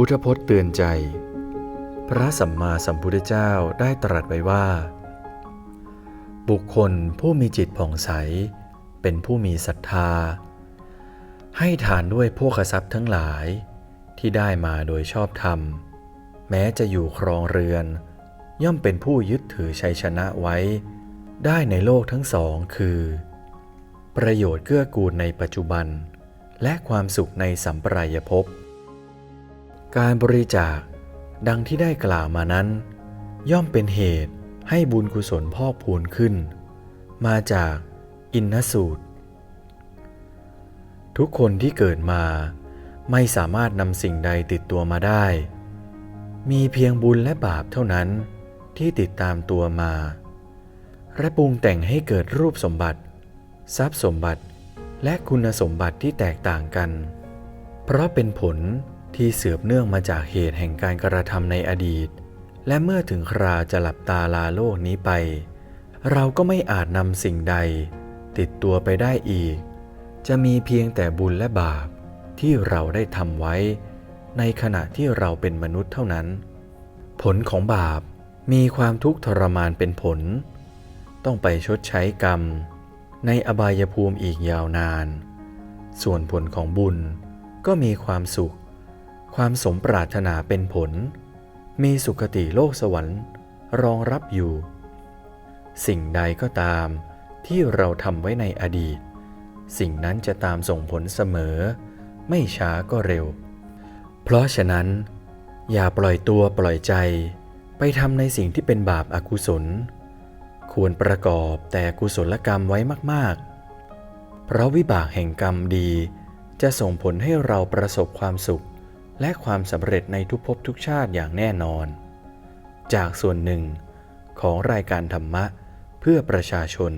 พุทธพจน์เตือนใจ พระสัมมาสัมพุทธเจ้าได้ตรัสไว้ว่า บุคคลผู้มีจิตผ่องใส เป็นผู้มีศรัทธา ให้ทานด้วยพวกทรัพย์ทั้งหลายที่ได้มาโดยชอบธรรม แม้จะอยู่ครองเรือน ย่อมเป็นผู้ยึดถือชัยชนะไว้ ได้ในโลกทั้งสองคือ ประโยชน์เกื้อกูลในปัจจุบัน และความสุขในสัมปรายภพ การบริจาคดังที่ได้กล่าวมานั้น ย่อมเป็นเหตุให้บุญกุศลพอกพูนขึ้น มาจากอินนสูตร ทุกคนที่เกิดมาไม่สามารถนำสิ่งใดติดตัวมาได้ มีเพียงบุญและบาปเท่านั้นที่ติดตามตัวมาและปรุงแต่งให้เกิดรูปสมบัติ ทรัพย์สมบัติและคุณสมบัติที่แตกต่างกัน เพราะเป็นผล ที่เสือบเนื่องมาจากเหตุแห่งการกระทำในอดีต และเมื่อถึงคราจะหลับตาลาโลกนี้ไป เราก็ไม่อาจนำสิ่งใด ติดตัวไปได้อีก จะมีเพียงแต่บุญและบาปที่เราได้ทำไว้ ในขณะที่เราเป็นมนุษย์เท่านั้น ผลของบาปมีความทุกข์ทรมานเป็นผล ต้องไปชดใช้กรรม ในอบายภูมิอีกยาวนาน ส่วนผลของบุญก็มีความสุข ความสมปรารถนาเป็นผล มีสุคติโลกสวรรค์รองรับอยู่ สิ่งใดก็ตามที่เราทำไว้ในอดีต สิ่งนั้นจะตามส่งผลเสมอ ไม่ช้าก็เร็ว เพราะฉะนั้น อย่าปล่อยตัวปล่อยใจ ไปทำในสิ่งที่เป็นบาปอากุศล ควรประกอบแต่กุศลกรรมไว้มากๆ เพราะวิบากแห่งกรรมดีจะส่งผลให้เราประสบความสุข และความสำเร็จในทุกภพทุกชาติอย่างแน่นอน จากส่วนหนึ่งของรายการธรรมะเพื่อประชาชน